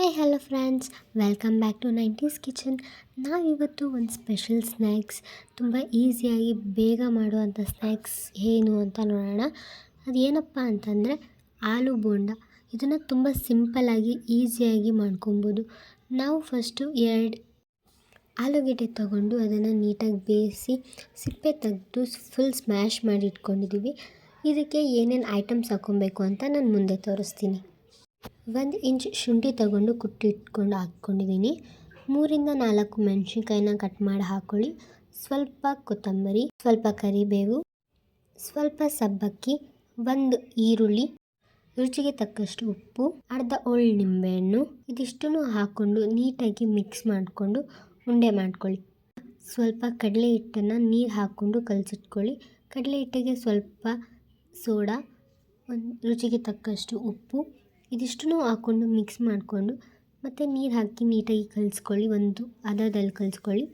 Hi hello friends welcome back to nineties kitchen ನಾವಿವತ್ತು ಒಂದು special snacks ತುಂಬ ಈಸಿಯಾಗಿ ಬೇಗ ಮಾಡುವಂಥ ಸ್ನ್ಯಾಕ್ಸ್ ಏನು ಅಂತ ನೋಡೋಣ. ಅದೇನಪ್ಪ ಅಂತಂದರೆ ಆಲೂ ಬೋಂಡ. ಇದನ್ನು ತುಂಬ ಸಿಂಪಲ್ಲಾಗಿ ಈಸಿಯಾಗಿ ಮಾಡ್ಕೊಬೋದು. ನಾವು ಫಸ್ಟು ಎರಡು ಆಲೂಗೆಡ್ಡೆ ತಗೊಂಡು ಅದನ್ನು ನೀಟಾಗಿ ಬೇಯಿಸಿ, ಸಿಪ್ಪೆ ತೆಗೆದು ಫುಲ್ ಸ್ಮ್ಯಾಶ್ ಮಾಡಿ ಇಟ್ಕೊಂಡಿದ್ದೀವಿ ಇದಕ್ಕೆ ಏನೇನು ಐಟಮ್ಸ್ ಹಾಕ್ಕೊಬೇಕು ಅಂತ ನಾನು ಮುಂದೆ ತೋರಿಸ್ತೀನಿ. ಒಂದು ಇಂಚ್ ಶುಂಠಿ ತಗೊಂಡು ಕುಟ್ಟಿಟ್ಕೊಂಡು ಹಾಕ್ಕೊಂಡಿದ್ದೀನಿ. ಮೂರಿಂದ ನಾಲ್ಕು ಮೆಣಸಿನ್ಕಾಯಿನ ಕಟ್ ಮಾಡಿ ಹಾಕ್ಕೊಳ್ಳಿ ಸ್ವಲ್ಪ ಕೊತ್ತಂಬರಿ, ಸ್ವಲ್ಪ ಕರಿಬೇವು, ಸ್ವಲ್ಪ ಸಬ್ಬಕ್ಕಿ, ಒಂದು ಈರುಳ್ಳಿ, ರುಚಿಗೆ ತಕ್ಕಷ್ಟು ಉಪ್ಪು, ಅರ್ಧ ಒಳ್ಳೆ ನಿಂಬೆಹಣ್ಣು, ಇದಿಷ್ಟನ್ನು ಹಾಕ್ಕೊಂಡು ನೀಟಾಗಿ ಮಿಕ್ಸ್ ಮಾಡಿಕೊಂಡು ಉಂಡೆ ಮಾಡ್ಕೊಳ್ಳಿ. ಸ್ವಲ್ಪ ಕಡಲೆ ಹಿಟ್ಟನ್ನು ನೀರು ಹಾಕ್ಕೊಂಡು ಕಲಸಿಟ್ಕೊಳ್ಳಿ. ಕಡಲೆ ಹಿಟ್ಟಿಗೆ ಸ್ವಲ್ಪ ಸೋಡಾ, ಒಂದು ರುಚಿಗೆ ತಕ್ಕಷ್ಟು ಉಪ್ಪು ಇದಿಷ್ಟನ್ನು ಹಾಕ್ಕೊಂಡು ಮಿಕ್ಸ್ ಮಾಡಿಕೊಂಡು ಮತ್ತು ನೀರು ಹಾಕಿ ನೀಟಾಗಿ ಕಲಿಸ್ಕೊಳ್ಳಿ, ಒಂದು ಹದದಲ್ಲಿ ಕಲಿಸ್ಕೊಳ್ಳಿ.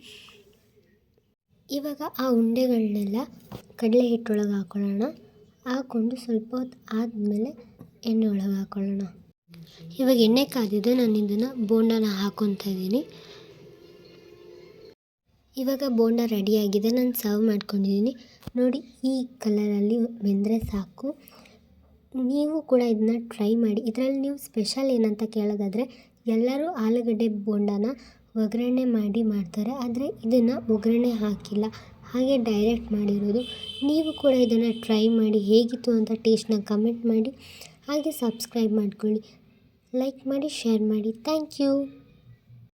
ಇವಾಗ ಆ ಉಂಡೆಗಳನ್ನೆಲ್ಲ ಕಡಲೆ ಹಿಟ್ಟೊಳಗೆ ಹಾಕ್ಕೊಳ್ಳೋಣ ಹಾಕ್ಕೊಂಡು ಸ್ವಲ್ಪ ಹೊತ್ತು ಆದಮೇಲೆ ಎಣ್ಣೆ ಒಳಗೆ ಹಾಕ್ಕೊಳ್ಳೋಣ ಇವಾಗ ಎಣ್ಣೆ ಕಾದಿದೆ, ನಾನು ಇದನ್ನು ಬೋಂಡನ ಹಾಕ್ಕೊತಾ ಇದ್ದೀನಿ. ಇವಾಗ ಬೋಂಡ ರೆಡಿಯಾಗಿದೆ ನಾನು ಸರ್ವ್ ಮಾಡ್ಕೊಂಡಿದ್ದೀನಿ. ನೋಡಿ ಈ ಕಲರಲ್ಲಿ ಬೆಂದರೆ ಸಾಕು. ನೀವು ಕೂಡ ಇದನ್ನ ಟ್ರೈ ಮಾಡಿ. ಇದರಲ್ಲಿ ನೀವು ಸ್ಪೆಷಲ್ ಏನಂತ ಕೇಳೋದಾದರೆ, ಎಲ್ಲರೂ ಆಲೂಗಡ್ಡೆ ಬೋಂಡನ ಒಗ್ಗರಣೆ ಮಾಡಿ ಮಾಡ್ತಾರೆ. ಆದರೆ ಇದನ್ನು ಒಗ್ಗರಣೆ ಹಾಕಿಲ್ಲ. ಹಾಗೆ ಡೈರೆಕ್ಟ್ ಮಾಡಿರೋದು. ನೀವು ಕೂಡ ಇದನ್ನು ಟ್ರೈ ಮಾಡಿ ಹೇಗಿತ್ತು ಅಂತ ಟೇಸ್ಟ್ನ ಕಮೆಂಟ್ ಮಾಡಿ. ಹಾಗೆ ಸಬ್ಸ್ಕ್ರೈಬ್ ಮಾಡ್ಕೊಳ್ಳಿ. ಲೈಕ್ ಮಾಡಿ ಶೇರ್ ಮಾಡಿ. Thank you